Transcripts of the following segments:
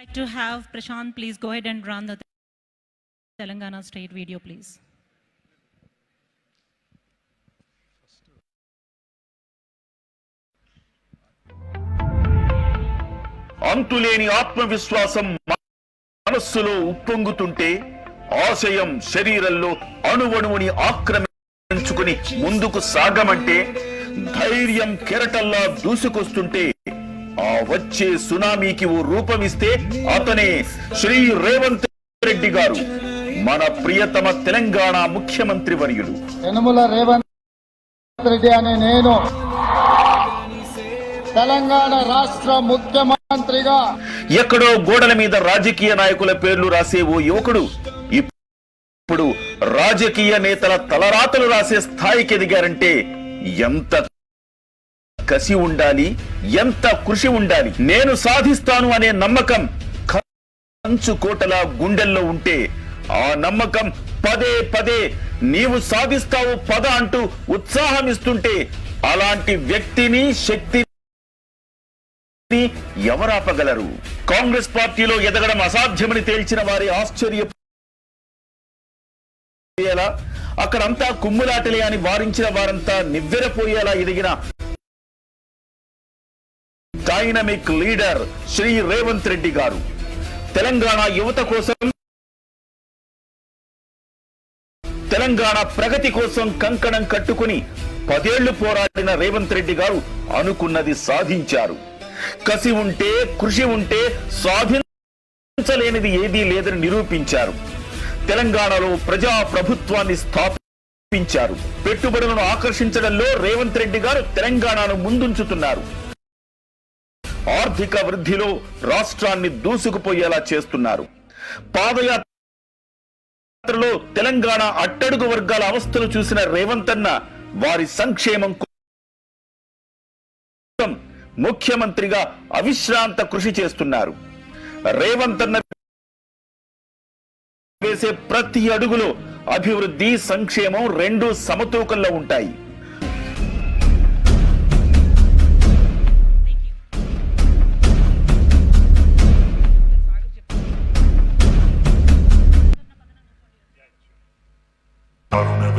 like to have Prashant, please go ahead and run the Telangana state video, please. అంతులేని ఆత్మవిశ్వాసం మనస్సులో ఉప్పొంగుతుంటే ఆశయం శరీరంలో అణువణువుని ఆక్రమించుకుని ముందుకు సాగమంటే ధైర్యం కెరటల్లా దూసుకొస్తుంటే ఆ వచ్చే సునామీకి ఓ రూపమిస్తే అతనే శ్రీ రేవంత్ రెడ్డి గారు మన ప్రియతమ తెలంగాణ ముఖ్యమంత్రి యనుమల రేవంత్ రెడ్డి అనే నేను తెలంగాణ రాష్ట్ర ముఖ్యమంత్రిగా. ఎక్కడో గోడల మీద రాజకీయ నాయకుల పేర్లు రాసే ఓ యువకుడు ఇప్పుడు రాజకీయ నేతల తలరాతలు రాసే స్థాయికి ఎదిగారంటే ఎంత కసి ఉండాలి ఎంత కృషి ఉండాలి? నేను సాధిస్తాను అనే నమ్మకం కంచు కోటల గుండెల్లో ఉంటే ఆ నమ్మకం పదే పదే నీవు సాధిస్తావు పద అంటూ ఉత్సాహం ఇస్తుంటే అలాంటి వ్యక్తిని శక్తిని ఎవరాపగలరు? కాంగ్రెస్ పార్టీలో ఎదగడం అసాధ్యమని తేల్చిన వారి ఆశ్చర్య అక్కడంతా కుమ్ములాటలే అని వారించిన వారంతా నివ్వెరపోయేలా ఎదిగిన డైనమిక్ లీడర్ శ్రీ రేవంత్ రెడ్డి గారు. తెలంగాణ యువత కోసం తెలంగాణ ప్రగతి కోసం కంకణం కట్టుకుని పదేళ్ళు పోరాడిన రేవంత్ రెడ్డి గారు అనుకున్నది సాధించారు. కసి ఉంటే కృషి ఉంటే సాధించలేనిది ఏదీ లేదని నిరూపించారు. తెలంగాణలో ప్రజా ప్రభుత్వాన్ని స్థాపించారు. పెట్టుబడులను ఆకర్షించడంలో రేవంత్ రెడ్డి గారు తెలంగాణను ముందుంచుతున్నారు. ఆర్థిక వృద్ధిలో రాష్ట్రాన్ని దూసుకుపోయేలా చేస్తున్నారు. పాదయాత్రలో తెలంగాణ అట్టడుగు వర్గాల అవస్థలు చూసిన రేవంత్ అన్న వారి సంక్షేమం కోసం ముఖ్యమంత్రిగా అవిశ్రాంత కృషి చేస్తున్నారు. రేవంత్ అన్న వేసే ప్రతి అడుగులో అభివృద్ధి సంక్షేమం రెండు సమతూకంలో ఉంటాయి.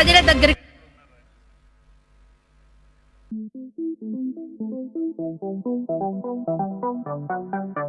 ప్రజల దగ్గర Thank.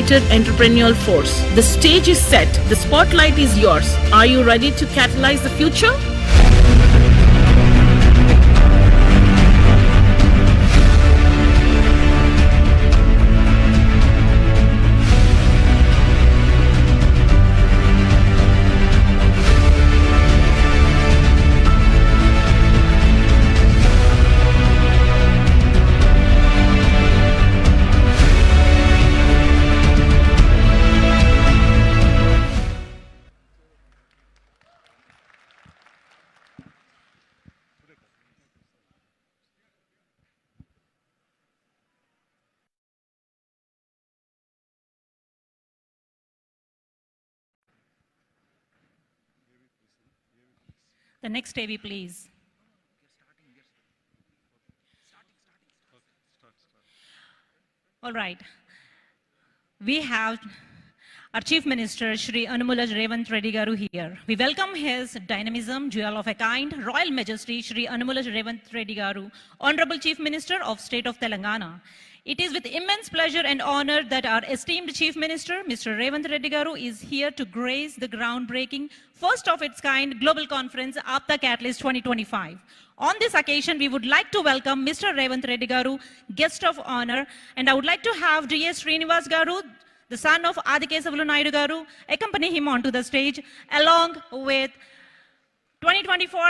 United entrepreneurial force. The stage is set, the spotlight is yours. Are you ready to catalyze the future? The next AV, please. All right. We have our Chief Minister, Shri Anumula Revant Reddy Garu here. We welcome his dynamism, jewel of a kind, Royal Majesty Shri Anumula Revant Reddy Garu, Honorable Chief Minister of State of Telangana. It is with immense pleasure and honor that our esteemed Chief Minister, Mr. Revant Reddy is here to grace the groundbreaking, first of its kind global conference, Apta Catalyst 2025. On this occasion, we would like to welcome Mr. Revant Reddy guest of honor, and I would like to have D.S. Srinivas Garu, the son of Adikesavulu Naidu Garu, accompany him onto the stage, along with 2024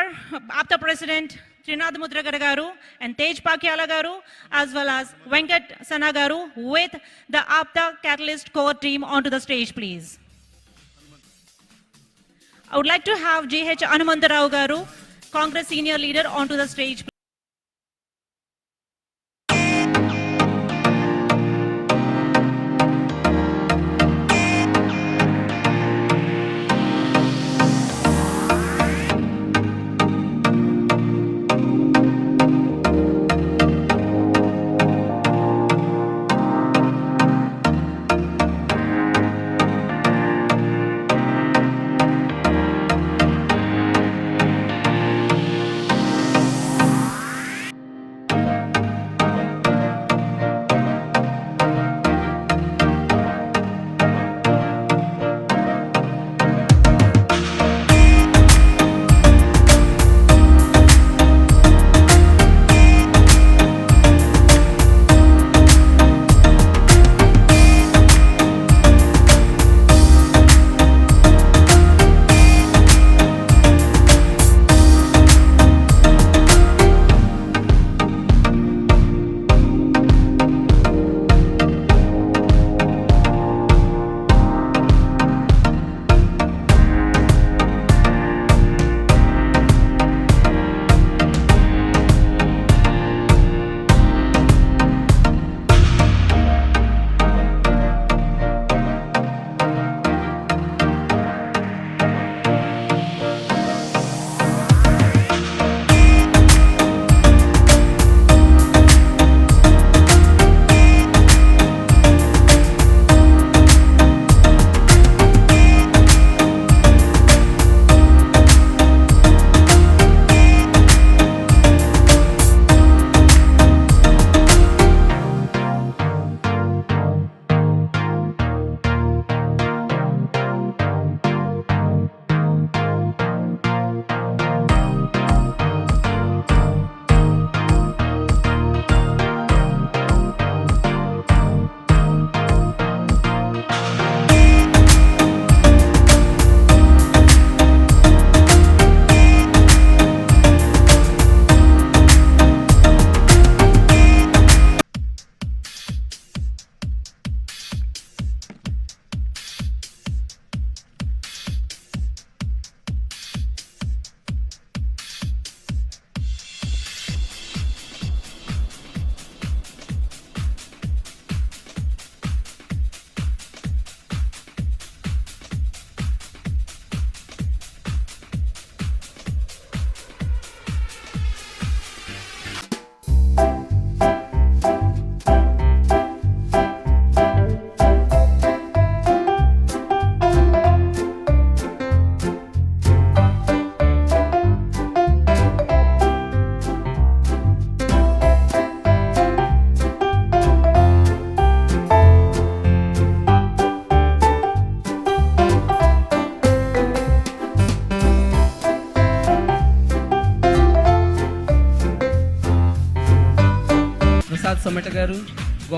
APTA President Srinath Mudragaragaru and Tej Pakyalagaru as well as Venkat Sanagaru, with the Apta Catalyst core team onto the stage please. I would like to have J.H. Anumantarao garu, Congress senior leader onto the stage please.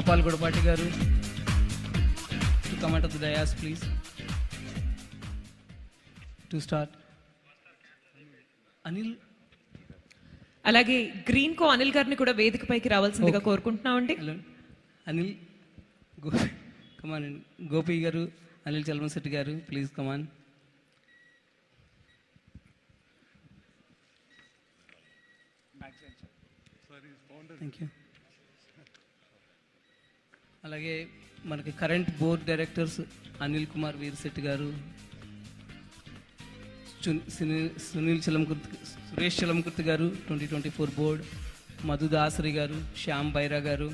Gopal Gudapati garu. To comment of the dais please to start Anil అలాగే green కో అనిల్ గారిని కూడా వేదికపైకి రావాల్సిందిగా కోరుకుంటున్నామండి. అనిల్ కమాన్ గోపి గారు అనిల్ చలమశెట్టి గారు please come on thank you అలాగే మనకి current board directors Anil Kumar Veerashetti garu Sunil Sunil Chalankurthi Suresh Chalankurthi garu twenty twenty four board Madhu Dasari garu Shyam Baira garu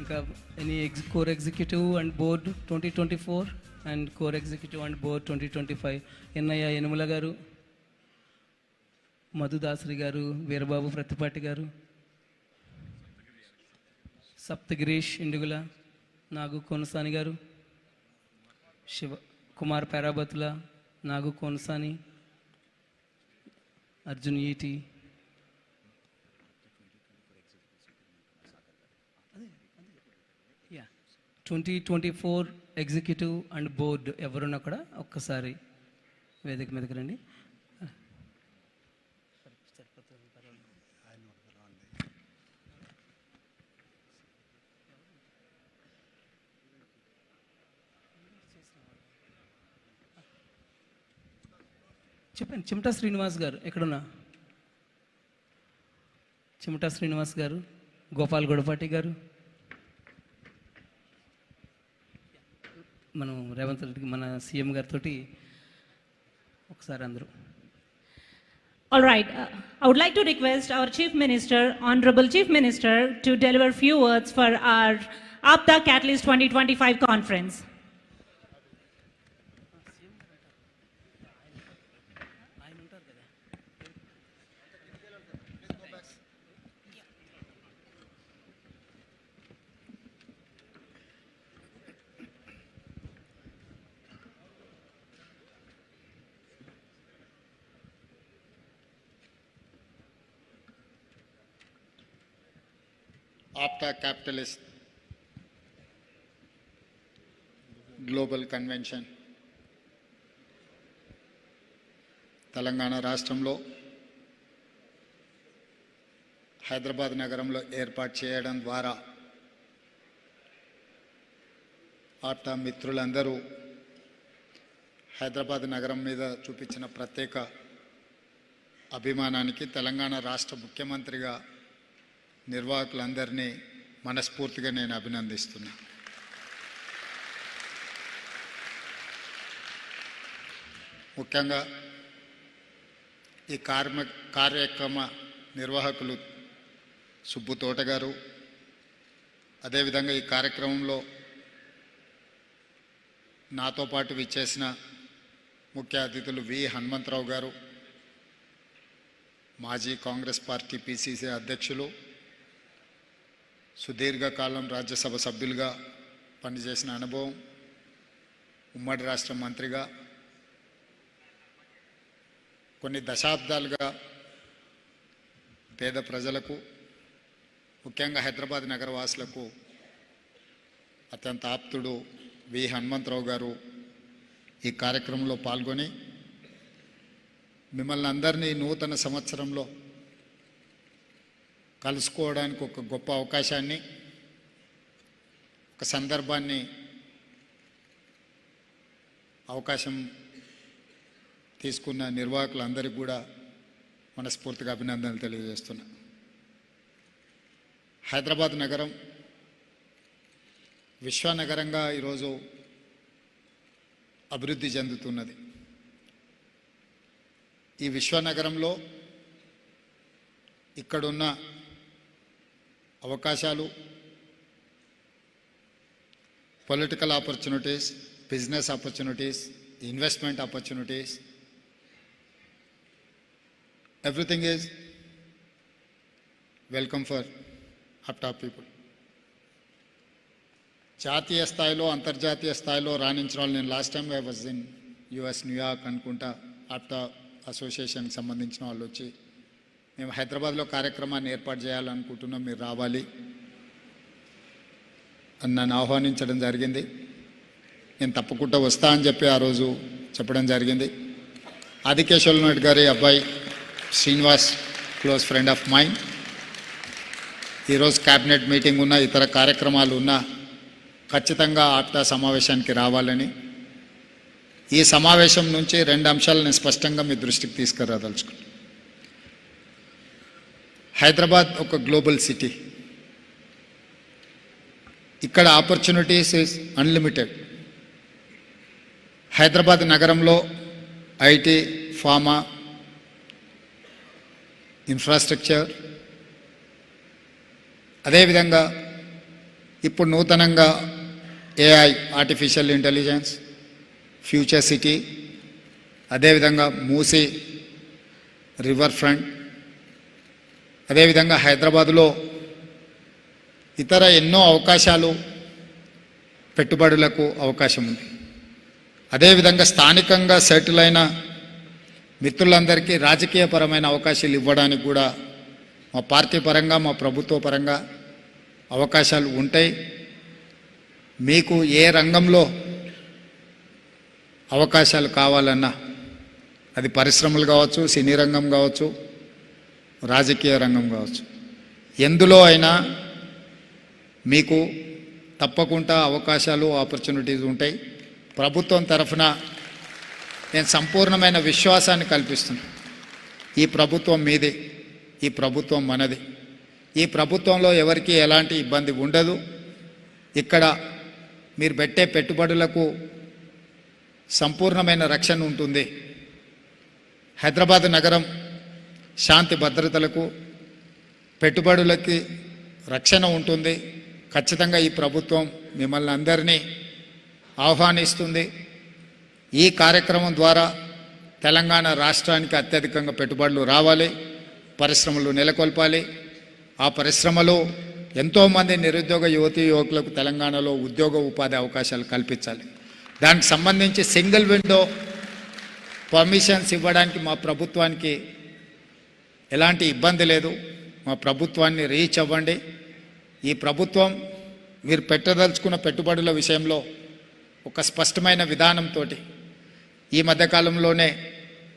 ఇంకా any exe core executive and board twenty twenty four and core executive and board twenty twenty five. Ennaiah Yanumala garu Madhu Dasari గారు వీరబాబు ప్రతిపాటి గారు సప్తగిరీష్ ఇండుగుల నాగు కోనసాని గారు Shiva Kumar Perabathula Nagu Konasani Arjun ET. Yeah twenty twenty four executive and board ఎవరున్నా కూడా ఒక్కసారి వేదిక మీదకి రండి. చెప్పండి చిమటా శ్రీనివాస్ గారు ఎక్కడున్నా చిమటా శ్రీనివాస్ గారు గోపాల్ గొడపాటి గారు మనం రేవంత్ రెడ్డికి మన సీఎం గారితో ఒకసారి అందరూ All right. uh, I would like to request our Chief Minister, Honorable Chief Minister, to deliver few words for our APTA Catalyst 2025 conference. APTA capitalist global convention Telangana రాష్ట్రంలో హైదరాబాద్ నగరంలో ఏర్పాటు చేయడం ద్వారా ఆప్తా మిత్రులందరూ హైదరాబాద్ నగరం మీద చూపించిన ప్రత్యేక అభిమానానికి తెలంగాణ రాష్ట్ర ముఖ్యమంత్రిగా నిర్వాహకులందరినీ మనస్ఫూర్తిగా నేను అభినందిస్తున్నా. ముఖ్యంగా ఈ కార్మ కార్యక్రమ నిర్వాహకులు సుబ్బు తోట గారు అదేవిధంగా ఈ కార్యక్రమంలో నాతో పాటు విచ్చేసిన ముఖ్య అతిథులు వి. హనుమంతరావు గారు మాజీ కాంగ్రెస్ పార్టీ పిసిసి అధ్యక్షులు సుదీర్ఘకాలం రాజ్యసభ సభ్యులుగా పనిచేసిన అనుభవం ఉమ్మడి రాష్ట్ర మంత్రిగా కొన్ని దశాబ్దాలుగా పేద ప్రజలకు ముఖ్యంగా హైదరాబాద్ నగరవాసులకు అత్యంత ఆప్తుడు వి. హనుమంతరావు గారు ఈ కార్యక్రమంలో పాల్గొని మిమ్మల్ని అందరినీ నూతన సంవత్సరంలో కలుసుకోవడానికి ఒక గొప్ప అవకాశాన్ని ఒక సందర్భాన్ని అవకాశం తీసుకున్న నిర్వాహకులందరికీ కూడా మనస్ఫూర్తిగా అభినందనలు తెలియజేస్తున్నా. హైదరాబాద్ నగరం విశ్వనగరంగా ఈరోజు అభివృద్ధి చెందుతున్నది. ఈ విశ్వనగరంలో ఇక్కడున్న అవకాశాలు political opportunities business opportunities investment opportunities everything is welcome for up top people జాతీయ స్థాయిలో అంతర్జాతీయ స్థాయిలో రాణించిన వాళ్ళు నేను last time I was in US New York అనుకుంటా ఆప్టా అసోసియేషన్కి సంబంధించిన వాళ్ళు వచ్చి మేము హైదరాబాద్లో కార్యక్రమాన్ని ఏర్పాటు చేయాలనుకుంటున్నాం మీరు రావాలి అని నన్ను ఆహ్వానించడం జరిగింది. నేను తప్పకుండా వస్తా అని చెప్పి ఆ రోజు చెప్పడం జరిగింది. ఆదికేశ్వర నాయుడు గారి అబ్బాయి Srinivas close friend of mine ఈరోజు క్యాబినెట్ మీటింగ్ ఉన్న ఇతర కార్యక్రమాలు ఉన్నా ఖచ్చితంగా ఆప్తా సమావేశానికి రావాలని. ఈ సమావేశం నుంచి రెండు అంశాలను స్పష్టంగా మీ దృష్టికి తీసుకురాదలుచుకుంటాను హైదరాబాద్ ఒక గ్లోబల్ సిటీ. ఇక్కడ ఆపర్చునిటీస్ ఇస్ అన్లిమిటెడ్. హైదరాబాద్ నగరంలో ఐటీ ఫార్మా ఇన్ఫ్రాస్ట్రక్చర్. అదేవిధంగా ఇప్పుడు నూతనంగా AI artificial intelligence future city అదేవిధంగా మూసి రివర్ ఫ్రంట్ అదేవిధంగా హైదరాబాదులో ఇతర ఎన్నో అవకాశాలు పెట్టుబడులకు అవకాశం ఉంది. అదేవిధంగా స్థానికంగా సెటిల్ అయిన మిత్రులందరికీ రాజకీయపరమైన అవకాశాలు ఇవ్వడానికి కూడా మా పార్టీ పరంగా మా ప్రభుత్వ పరంగా అవకాశాలు ఉంటాయి. మీకు ఏ రంగంలో అవకాశాలు కావాలన్నా అది పరిశ్రమలు కావచ్చు సినీ రంగం కావచ్చు రాజకీయ రంగం కావచ్చు. ఎందులో అయినా మీకు తప్పకుండా అవకాశాలు ఆపర్చునిటీస్ ఉంటాయి. ప్రభుత్వం తరఫున నేను సంపూర్ణమైన విశ్వాసాన్ని కల్పిస్తున్నాను. ఈ ప్రభుత్వం మీదే ఈ ప్రభుత్వం మనది. ఈ ప్రభుత్వంలో ఎవరికి ఎలాంటి ఇబ్బంది ఉండదు. ఇక్కడ మీరు పెట్టే పెట్టుబడులకు సంపూర్ణమైన రక్షణ ఉంటుంది. హైదరాబాద్ నగరం శాంతి భద్రతలకు పెట్టుబడులకి రక్షణ ఉంటుంది. ఖచ్చితంగా ఈ ప్రభుత్వం మిమ్మల్ని అందరినీ ఆహ్వానిస్తుంది. ఈ కార్యక్రమం ద్వారా తెలంగాణ రాష్ట్రానికి అత్యధికంగా పెట్టుబడులు రావాలి పరిశ్రమలు నెలకొల్పాలి. ఆ పరిశ్రమలు ఎంతోమంది నిరుద్యోగ యువతి యువకులకు తెలంగాణలో ఉద్యోగ ఉపాధి అవకాశాలు కల్పించాలి. దానికి సంబంధించి సింగిల్ విండో పర్మిషన్స్ ఇవ్వడానికి మా ప్రభుత్వానికి ఎలాంటి ఇబ్బంది లేదు. మా ప్రభుత్వాన్ని రీచ్ అవ్వండి. ఈ ప్రభుత్వం మీరు పెట్టదలుచుకున్న పెట్టుబడుల విషయంలో ఒక స్పష్టమైన విధానంతో ఈ మధ్యకాలంలోనే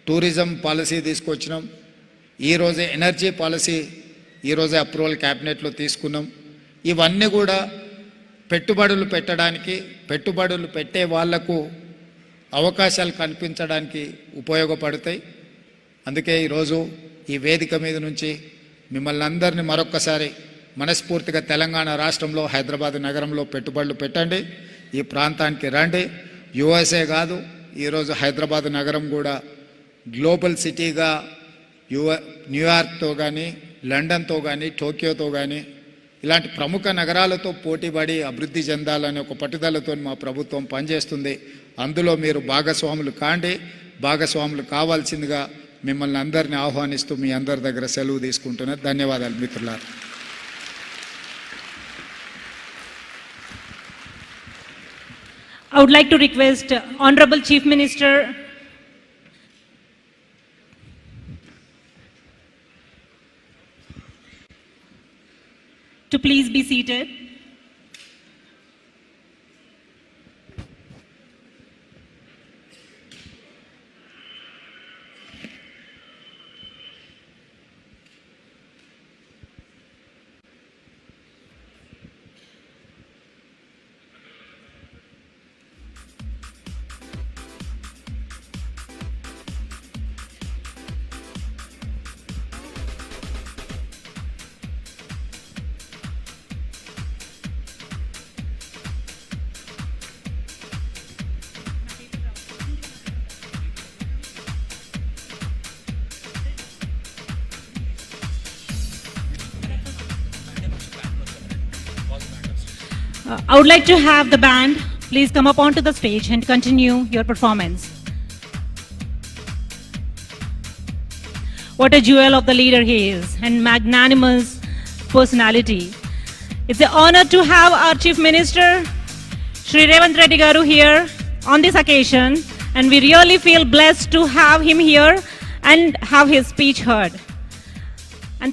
టూరిజం పాలసీ తీసుకొచ్చినాం. ఈరోజే ఎనర్జీ పాలసీ ఈరోజే అప్రూవల్ క్యాబినెట్లో తీసుకున్నాం. ఇవన్నీ కూడా పెట్టుబడులు పెట్టడానికి పెట్టుబడులు పెట్టే వాళ్ళకు అవకాశాలు కల్పించడానికి ఉపయోగపడతాయి. అందుకే ఈరోజు ఈ వేదిక మీద నుంచి మిమ్మల్ని అందరినీ మరొక్కసారి మనస్ఫూర్తిగా తెలంగాణ రాష్ట్రంలో హైదరాబాద్ నగరంలో పెట్టుబడులు పెట్టండి. ఈ ప్రాంతానికి రండి. యుఎస్ఏ కాదు ఈరోజు హైదరాబాద్ నగరం కూడా గ్లోబల్ సిటీగా యువ న్యూయార్క్తో కానీ లండన్తో కానీ టోక్యోతో కానీ ఇలాంటి ప్రముఖ నగరాలతో పోటీపడి అభివృద్ధి చెందాలనే ఒక పట్టుదలతో మా ప్రభుత్వం పనిచేస్తుంది. అందులో మీరు భాగస్వాములు కాండి. భాగస్వాములు కావాల్సిందిగా మిమ్మల్ని అందరిని ఆహ్వానిస్తూ మీ అందరి దగ్గర సెలవు తీసుకుంటున్నా ధన్యవాదాలు మిత్రులారా I would like to request uh, Honorable Chief Minister to please be seated. Uh, I would like to have the band please come up onto the stage and continue your performance. What a jewel of the leader he is and magnanimous personality. It's an honor to have our Chief Minister, Sri Revant Reddy Garu here on this occasion and we really feel blessed to have him here and have his speech heard.